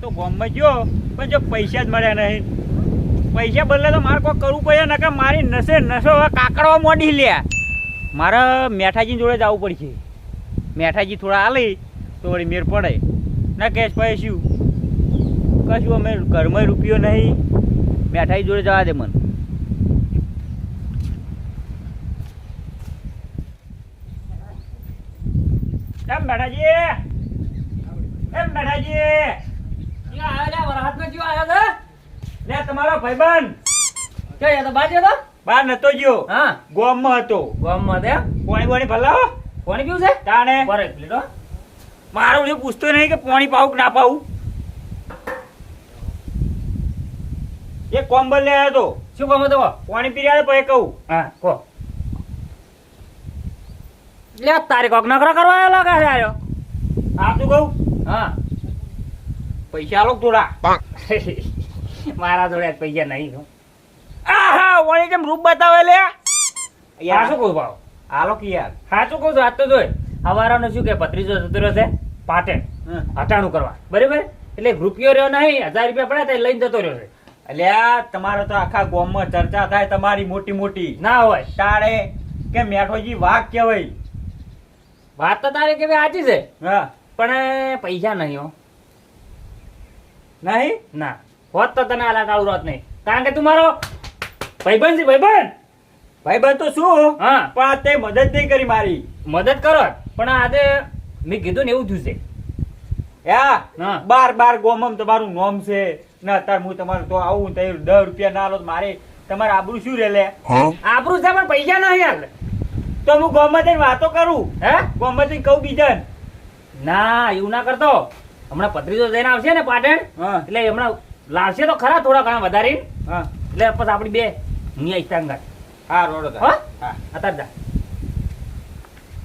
તો ગોમમાં ગયો પણ જો પૈસા જ મળ્યા નહીં. પૈસા બદલે તો મારે કોઈ કરવું પડે, નકર મારી નસે નસો હવે કાકડવા મોડી લ્યા મારે મેઠાજી જોડે જવું પડશે. મેઠાજી થોડા આલી તો વળી મેર પડે. ના કેશ પૈસ્યું. કશું અમે ઘરમાં રૂપિયો નહીં. મેઠાજી જોડે જવા દે મને. એમ મેઠાજી એમ મેઠાજી લે તમારો ભાઈબંધ. બહાર નતો ગયો. ગોમમાં હતો. પાણી પાણી ભલાવો તાણે. મારું એ પૂછતો નહીં કે પાણી પાવું કે ના પાવું એ કોમ્બલ લે આવ્યો તો. પાણી પી રહ્યા પછી કહું. તારે કોક નકરા કરવા આવ્યો લાગે છે આયો? આ તું કહું? હા. પૈસા લો થોડા મારા જોડે પૈસા નહીં છો. આહા વળી કેમ રૂપ બતાવે લે? યાર. શું કહું ભાવ? હાલો કે યાર. સાચું કહું છું? આજ તો જોઈ હવારાનો શું કે પત્રીસો જતો રહ્યો છે? પાટે. હટાણું કરવા. બરાબર? એટલે રૂપિયો રહ્યો નહીં હજાર રૂપિયા પડ્યા તે લઈને જતો રહ્યો છે. અલ્યા તમારે તો આખા ગામમાં ચર્ચા થાય તમારી મોટી મોટી. ના હોય. તારે કે મેઠોજી વાઘ કહેવાય? વાત તો તારે કેવી સાચી છે. હા. પણ પૈસા નહીં હો. નહીં? ના. હોત તો તને આલા કાળું રોત નહીં. કારણ કે તું મારો ભાઈબંધ છે ભાઈબંધ. ભાઈબંધ તો શું? હા. પણ આ તે મદદ નહીં કરી મારી. મદદ કરો પણ આજે મેં કીધું ને એવું થયું છે. યા? હા. બાર બાર ગોમમ તમારું નોમ છે. ને અત્યારે હું તમારું તો આવું દર દસ રૂપિયા ના લો તો મારે તમારે આબરું શું રે લે આબરું છે પણ પૈસા નહીં યાર તો હું ગોમાં વાતો કરું હે? ગોમાં કહું બીજા ના એવું ના કરતો. હમણાં પત્રીસો જઈને આવશે ને પાટણ? એટલે હમણાં લાવશે તો ખરા થોડા ઘણા વધારી હા. એટલે પછી આપણી બે નિયા ઇસ્તાંગા હા રોડ તો. હા? હા. અત્યારે જા.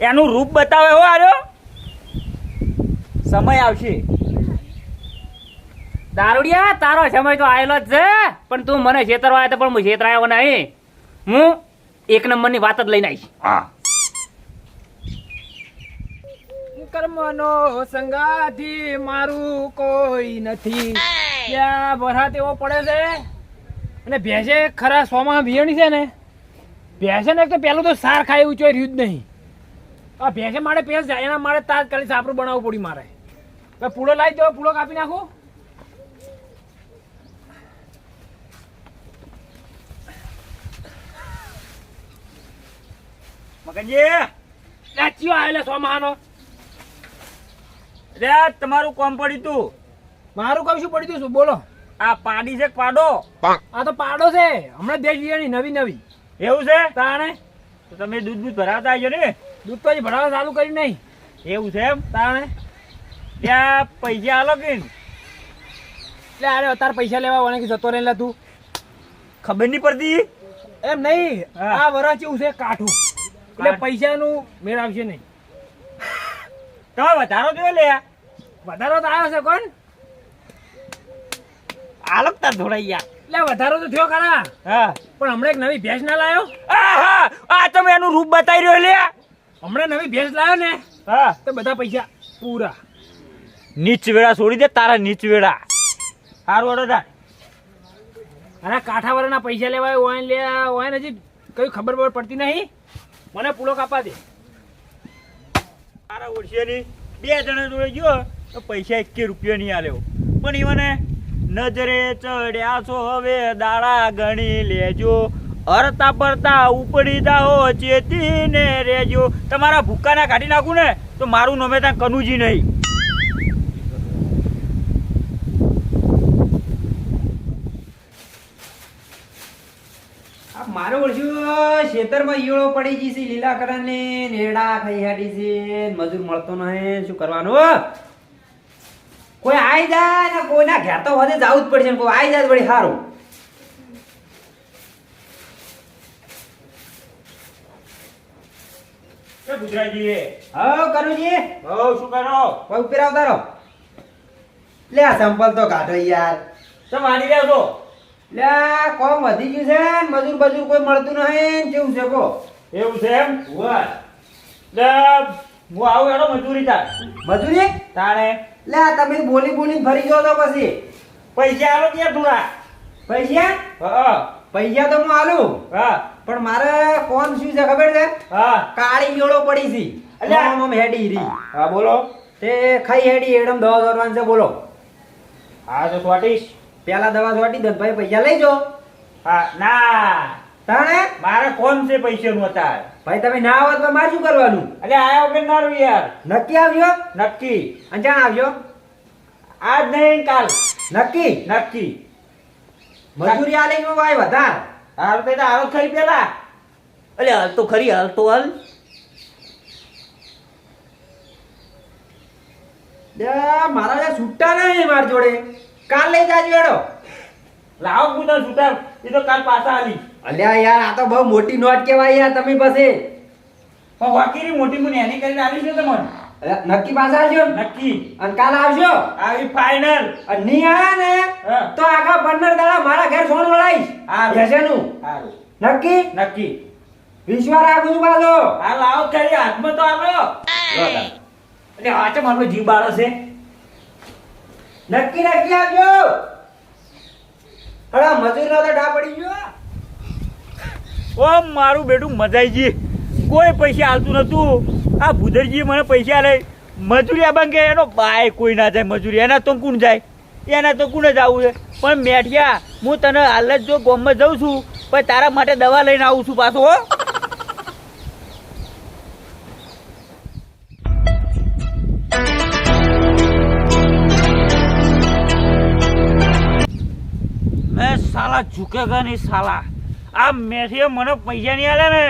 એનું રૂપ બતાવે હો આર્યો સમય આવશે. દારૂડિયા તારો સમય તો આવેલો જ છે. પણ તું મને છેતરવા આવ્યો તો પણ હું છેતરાયો નહીં. હું એક નંબરની વાત જ લઈને આવી હા. કર્મનો સંગાથી મારું કોઈ નથી. ત્યાં વરસાદ એવો પડે છે અને ભેંસે ખરા સોમાં વિયણી છે ને ભેંસે ને તો પેલું તો સાર ખાય એવું ચોય રહ્યું જ નહીં. આ ભેંસે મારે પેસ જાય એના મારે કરી સાપરું બનાવવું પડ્યું મારે. પૂળો લાવી દો પૂળો કાપી નાખું. મગનજી! આવેલો સોમાનો રે તમારું કોમ પડ્યું તું. મારું કઈ શું પડ્યું શું? બોલો. આ પાડી છે પાડો? આ તો પાડો છે. હમણાં વિયાણી નવી નવી. એવું છે? તાણે? તો તમે દૂધ દૂધ ભરાવતા આવજો ને. દૂધ તો ભરાવા ચાલુ કરી નહીં. એવું છે એમ? તાણે? ત્યાં પૈસા આલો કે એટલે અરે અત્યારે પૈસા લેવા કે જતો રહેલા તું. ખબર નહીં પડતી? એમ નહીં. આ વરસ એવું છે? કાઠું. એટલે પૈસાનું મેળ આવશે નહીં. તમે વધારો જોયો લે વધારો તો આવ્યો છે કોણ? આલકતા યાર એટલે વધારો તો થયો ખરા. હા. પણ હમણાં એક નવી ભેંસ ના લાયો. આહા! આ તમે એનું રૂપ બતાવી રહ્યો લે. હમણાં નવી ભેંસ લાયો ને હા. તો બધા પૈસા પૂરા. નીચ વેળા છોડી દે તારા નીચ વેળા. સારું વડો તાર અને કાંઠાવાળાના પૈસા લેવાય લે ઓય હજી કઈ ખબર પડતી નહીં. મને પૂળો કાપા દે. તારા ઓળશિયાની બે જણા જોડે ગયો તો પૈસા એકે રૂપિયો નહીં આલ્યો. પણ મને નજરે ચડ્યા છો હવે દાડા ગણી લેજો. હરતા પરતા ઉપડી જાઓ, ચેતીને રેજો. તમારા ભૂક્કાના કાઢી નાખું ને તો મારું નમે ત્યાં કનુજી નહીં. મારો ઓળખ્યું ખેતરમાં ઈયળો પડી ગઈ છે લીલા કરને નેડા ખાઈ હાડી છે મજૂર મળતો નહીં શું કરવાનું કોઈ આઈ જાય ને કોઈના ઘેર તો વધે જવું જ પડશે કોઈ આઈ જાય તો વળી સારું ગુજરાતી હવ કરુજી હવ શું કરો? કોઈ ઉપર રહો લે સંપલ તો કાઢો યાર. તમે માની રહ્યા છો? લે કોમ વધી ગયું છે ને મજૂર બજૂર કોઈ મળતું નહીં કેવું છે કો એવું છે એમ? લે, હું આવું એનો મજૂરી તાર. મજૂરી? તાણે. લે તમે બોલી બોલી ભરી જાઓ તો પછી. પૈસા આલો ત્યાં થોડા પૈસા? હા. પૈસા તો હું આલું. હા. પણ મારે કોણ શું છે ખબર છે? હા. કાળી મેળો પડી છે. અલ્યા. આમ હેડી રી. હા બોલો. તે ખાઈ હેડી એડમ દવા દોરવાનું છે બોલો. હા તો સ્વાટીશ પેલા દવા છોટી દો ભાઈ પૈસા લઈ જો હા ના. તાણે? મારે કોણ છે પૈસા નું અત્યારે. ભાઈ તમે ના આવો તો મારે શું કરવાનું? એટલે આયા વગર ના રહું યાર? નક્કી આવ્યો? નક્કી. અંજાણ આવ્યો? આજ નહીં કાલ. નક્કી? નક્કી. મજૂરી આ નો ભાઈ વધાર. હાલ તો હાલ ખરી પેલા. એટલે હાલ તો ખરી હાલ તો હાલ. મારા છૂટા નહીં માર જોડે. કાલ લઈ જાજો એડો લાવો હું તો છૂટા એ તો કાલ પાછા આલી. અલ્યા યાર આ તો બહુ મોટી નોટ કહેવાય યાર તમે પાસે પણ વાકીરી મોટી મુની એની કરીને આલી છે તમને? નક્કી પાછા આવજો? નક્કી. અને કાલ આવજો? આવી ફાઇનલ અને નહીં આયા ને તો આખા પંદર દાડા મારા ઘેર ફોન વળાઈશ. હા ભેંસેનું. નું નક્કી? નક્કી. વિશ્વા રાખું છું પાછો. હા લાવો કરી હાથમાં તો આવ્યો એટલે આ છે મારો જીવ બાળો છે. નક્કી નક્કી આવજો અરે મજૂર તો ડા પડી ગયો. ઓ મારું બેટું મજાઈ કોઈ પૈસા હાલતું નતું. આ ભૂદરજી મને પૈસા લઈ મજૂરી આબા કે એનો બાય કોઈ ના જાય મજૂરી એના તો કોણ જાય? એના તો કોને જવું છે? પણ મેઠિયા, હું તને હાલ જ જો ગોમમાં જઉં છું, પણ તારા માટે દવા લઈને આવું છું પાછો, હો. સાલા ઝુકેગા નહીં સાલા. આ મેઠીએ મને પૈસા નહીં આલે ને,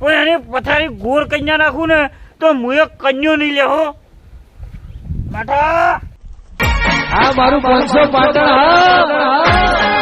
પણ એની પથારી ગોળ કન્યા નાખું ને, તો એક કન્યો નહીં લેહો માઠા આ મારું પાંચસો પાટણ હા.